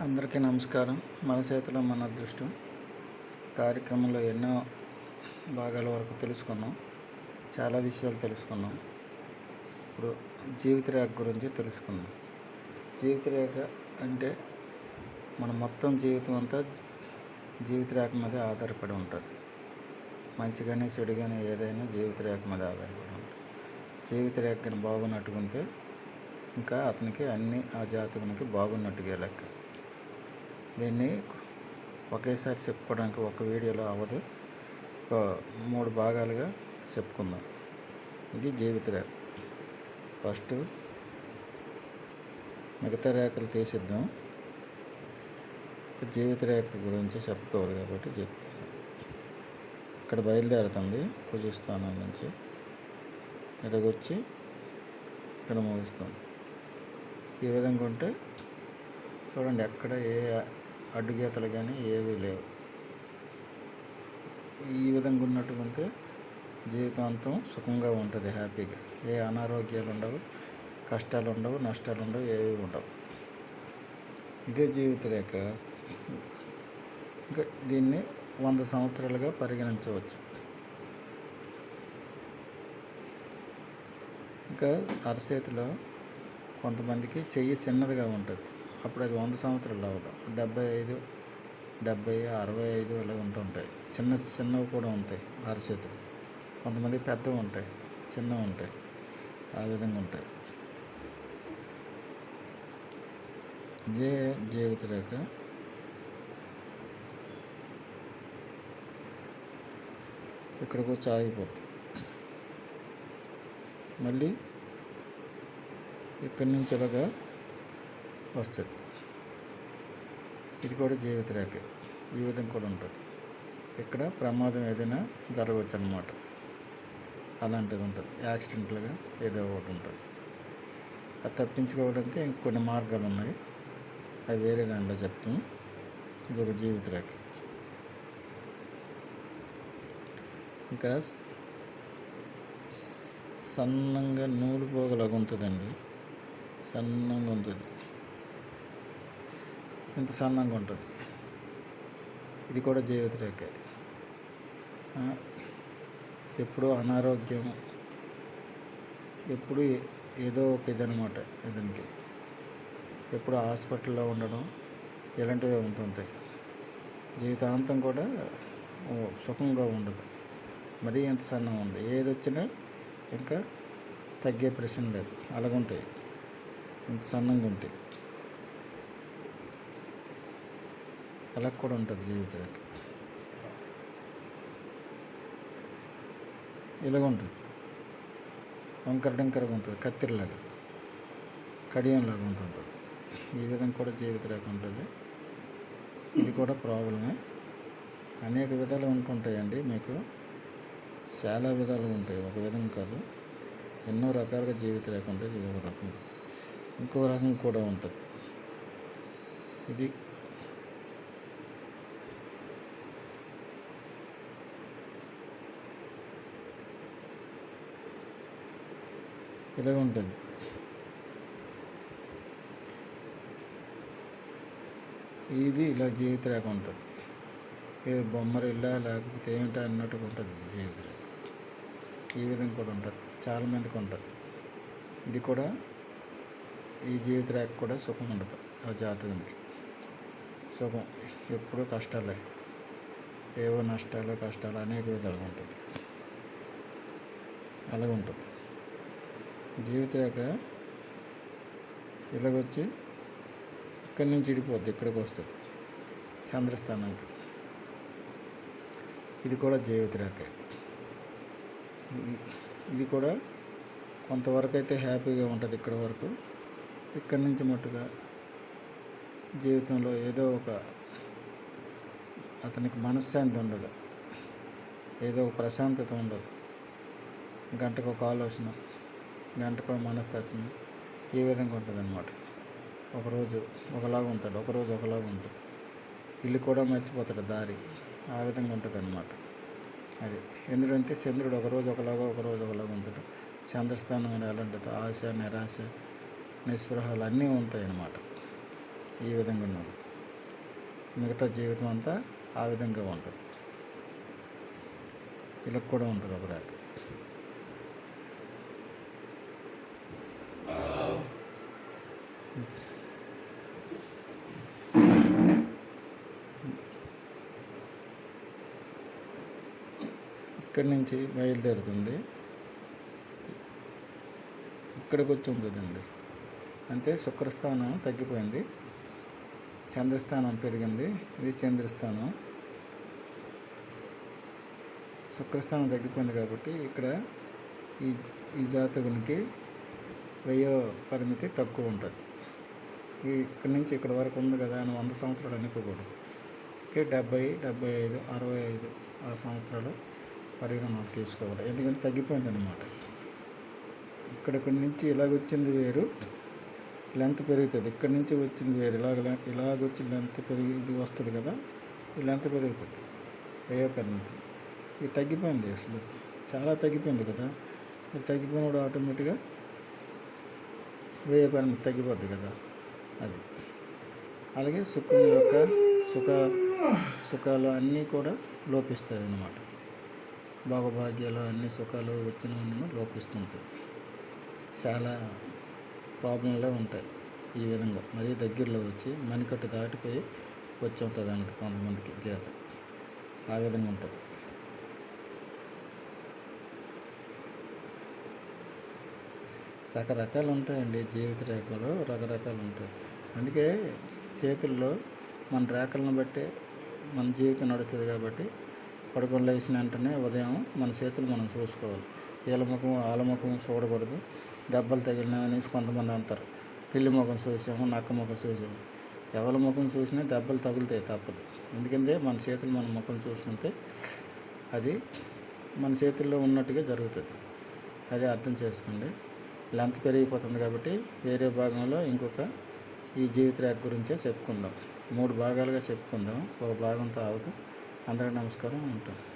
అందరికీ నమస్కారం. మన చేతిలో మన అదృష్టం. కార్యక్రమంలో ఎన్నో భాగాల వరకు తెలుసుకున్నాం. చాలా విషయాలు తెలుసుకున్నాం. ఇప్పుడు జీవిత రేఖ గురించి తెలుసుకుందాం. జీవిత రేఖ అంటే మన మొత్తం జీవితం అంతా జీవిత రేఖ మీద ఆధారపడి ఉంటుంది. మంచి కానీ చెడు కానీ ఏదైనా జీవిత రేఖ మీద ఆధారపడి ఉంటుంది. జీవిత రేఖను బాగున్నట్టుకుంటే ఇంకా అతనికి అన్ని ఆ జాతకునికి బాగున్నట్టుగా లెక్క. దీన్ని ఒకేసారి చెప్పుకోవడానికి ఒక వీడియోలో అవ్వదు. ఒక మూడు భాగాలుగా చెప్పుకుందాం. ఇది జీవిత రేఖ. ఫస్ట్ మిగతా రేఖలు తీసిద్దాం. జీవిత రేఖ గురించి చెప్పుకోవాలి కాబట్టి చెప్పుకుందాం. ఇక్కడ బయలుదేరుతుంది. పూజిస్థానం నుంచి ఇలాగొచ్చి ఇక్కడ ముగుస్తుంది ఈ విధంగా ఉంటే చూడండి ఎక్కడ ఏ అడ్డుగీతలు కానీ ఏవీ లేవు. ఈ విధంగా ఉన్నట్టుగా ఉంటే జీవితాంతం సుఖంగా ఉంటుంది హ్యాపీగా. ఏ అనారోగ్యాలు ఉండవు కష్టాలు ఉండవు నష్టాలు ఉండవు ఏవి ఉండవు. ఇదే జీవిత రేఖ. ఇంకా దీన్ని వంద సంవత్సరాలుగా పరిగణించవచ్చు. ఇంకా అరచేతిలో కొంతమందికి చెయ్యి చిన్నదిగా ఉంటుంది. అప్పుడు అది వంద సంవత్సరాలు అవ్వదు. డెబ్బై ఐదు డెబ్బై అరవై ఐదు ఇలా ఉంటుంటాయి. చిన్న చిన్నవి కూడా ఉంటాయి అరచేతులు కొంతమంది పెద్దవి ఉంటాయి చిన్నవి ఉంటాయి. ఆ విధంగా ఉంటాయి. ఇదే జీవిత రేఖ. ఇక్కడికి వచ్చి ఆగిపోతుంది మళ్ళీ ఇక్కడి నుంచి ఇలాగా వస్తుంది. ఇది కూడా జీవిత రేఖ. ఈ విధంగా కూడా ఉంటుంది. ఇక్కడ ప్రమాదం ఏదైనా జరగవచ్చు అనమాట అలాంటిది ఉంటుంది. యాక్సిడెంట్లుగా ఏదో ఒకటి ఉంటుంది. అది తప్పించుకోవడానికి ఇంకొన్ని మార్గాలు ఉన్నాయి. అవి వేరే దాంట్లో చెప్తాం. ఇది ఒక జీవిత రేఖ. ఇంకా సన్నంగా నూలు పోగలాగా ఉంటుందండి సన్నంగా ఉంటుంది. ఇంత సన్నంగా ఉంటుంది. ఇది కూడా జీవిత రేఖ ఎప్పుడూ అనారోగ్యం ఎప్పుడు ఏదో ఒక ఇదనమాట ఇతనికి ఎప్పుడు హాస్పిటల్లో ఉండడం ఇలాంటివి ఉంటుంటాయి. జీవితాంతం కూడా సుఖంగా ఉండదు. మరీ ఎంత సన్నంగా ఉంది. ఏది వచ్చినా ఇంకా తగ్గే ప్రశ్న లేదు. అలాగుంటాయి. ఇంత సన్నంగా ఉంటాయి అలా కూడా ఉంటుంది జీవిత రేఖ ఇలాగ ఉంటుంది వంకర డెంకరగా ఉంటుంది కత్తిరిలాగా. కడియంలాగా ఉంటుంది ఈ విధంగా కూడా జీవిత రేఖ ఉంటుంది ఇది కూడా ప్రాబ్లమే. అనేక విధాలు ఉంటుంటాయండి మీకు. చాలా విధాలు ఉంటాయి. ఒక విధంగా కాదు. ఎన్నో రకాలుగా జీవిత రేఖ ఉంటుంది ఇది ఒక రకం. ఇంకో రకం కూడా ఉంటుంది. ఇది ఇలాగ ఉంటుంది. ఇది ఇలా జీవిత రేఖ ఉంటుంది. ఇది బొమ్మరిల్లా లేకపోతే ఏమిటా అన్నట్టుగా ఉంటుంది ఇది జీవిత రేఖ ఈ విధంగా కూడా ఉంటుంది. చాలా మందికి ఉంటుంది. ఇది కూడా ఈ జీవిత రేఖ కూడా సుఖం ఉండదు. ఆ జాతకానికి సుఖం ఎప్పుడూ కష్టాలే. ఏవో నష్టాలు కష్టాలు అనేక విధాలుగా ఉంటుంది. అలాగ ఉంటుంది. జీవిత రేఖ ఇలాగొచ్చి ఇక్కడి నుంచి ఇడిపోద్ది ఇక్కడికి వస్తుంది. చంద్రస్థానానికి. ఇది కూడా జీవిత రేఖ ఇది కూడా కొంతవరకు అయితే హ్యాపీగా ఉంటుంది ఇక్కడ వరకు. ఇక్కడి నుంచి మట్టుగా జీవితంలో ఏదో ఒక అతనికి మనశ్శాంతి ఉండదు. ఏదో ఒక ప్రశాంతత ఉండదు. గంటకు ఒక ఆలోచన. గంటకో మనస్తత్వం ఈ విధంగా ఉంటుందన్నమాట? ఒకరోజు ఒకలాగా ఉంటాడు ఒకరోజు ఒకలాగా ఉంటాడు ఇల్లు కూడా మర్చిపోతాడు దారి ఆ విధంగా ఉంటుంది అనమాట అది ఎందుకంటే చంద్రుడు ఒకరోజు ఒకలాగా ఒకరోజు ఒకలాగా ఉంటాడు. చంద్రస్థానం అని ఎలాంటిది ఆశ నిరాశ నిస్పృహలు అన్నీ ఉంటాయన్నమాట. ఈ విధంగా ఉన్నది? మిగతా జీవితం అంతా ఆ విధంగా ఉంటుంది. ఇలా కూడా ఉంటుంది ఒక రాక ఇక్కడి నుంచి బయలుదేరుతుంది. ఇక్కడికి వచ్చి ఉంటుందండి. అంతే శుక్రస్థానం తగ్గిపోయింది. చంద్రస్థానం పెరిగింది. ఇది చంద్రస్థానం. శుక్రస్థానం తగ్గిపోయింది కాబట్టి ఇక్కడ ఈ ఈ జాతకునికి వ్యయ పరిమితి తక్కువ ఉంటుంది. ఈ ఇక్కడి నుంచి ఇక్కడ వరకు ఉంది కదా అని వంద సంవత్సరాలు అనుకోకూడదు. ఓకే డెబ్బై డెబ్బై ఐదు అరవై ఐదు ఆ సంవత్సరాలు పరిగణనలోకి తీసుకోవాలి. ఎందుకంటే తగ్గిపోయిందనమాట ఇక్కడికి నుంచి ఇలాగ వచ్చింది వేరు లెంత్ పెరుగుతుంది. ఇక్కడి నుంచి వచ్చింది వేరు ఇలాగ లె- ఇలాగ వచ్చి లెంత్ పెరిగి ఇది వస్తుంది కదా ఈ లెంత్ పెరుగుతుంది. వ్యయ పరిమితి? ఇది తగ్గిపోయింది అసలు. చాలా తగ్గిపోయింది కదా. మీరు తగ్గిపోయినప్పుడు ఆటోమేటిక్గా వ్యయ పరిమితి తగ్గిపోద్ది కదా అది. అలాగే సుఖం యొక్క సుఖ సుఖాలు అన్నీ కూడా లోపిస్తాయి అన్నమాట భోగభాగ్యాలు అన్ని సుఖాలు వచ్చినవన్నీ లోపిస్తుంటాయి. చాలా ప్రాబ్లంలే ఉంటాయి ఈ విధంగా. మరీ దగ్గరలో వచ్చి మణికట్టు దాటిపోయి వచ్చి ఉంటుంది అన్నట్టు కొంతమందికి గీత. ఆ విధంగా ఉంటుంది. రకరకాలు ఉంటాయండి జీవిత రేఖలు రకరకాలు ఉంటాయి. అందుకే చేతుల్లో మన రేఖలను బట్టి మన జీవితం నడుస్తుంది కాబట్టి పడుకొని లేచిన వెంటనే ఉదయం మన చేతులు మనం చూసుకోవాలి. వీళ్ళ ముఖం వాళ్ళ ముఖం చూడకూడదు. దెబ్బలు తగిలినా అనేసి కొంతమంది అంటారు. పిల్లి ముఖం చూసాము నక్క ముఖం చూసాము. ఎవరి ముఖం చూసినా దెబ్బలు తగులుతాయి తప్పదు. ఎందుకంటే మన చేతులు మన ముఖం చూసుకుంటే అది మన చేతుల్లో ఉన్నట్టుగా జరుగుతుంది. అది అర్థం చేసుకోండి. లెంత్ పెరిగిపోతుంది కాబట్టి వేరే భాగంలో ఇంకొక ఈ జీవిత రేఖ గురించే చెప్పుకుందాం. మూడు భాగాలుగా చెప్పుకుందాం. ఒక భాగంతో అవదు అందరికీ నమస్కారం ఉంటాను.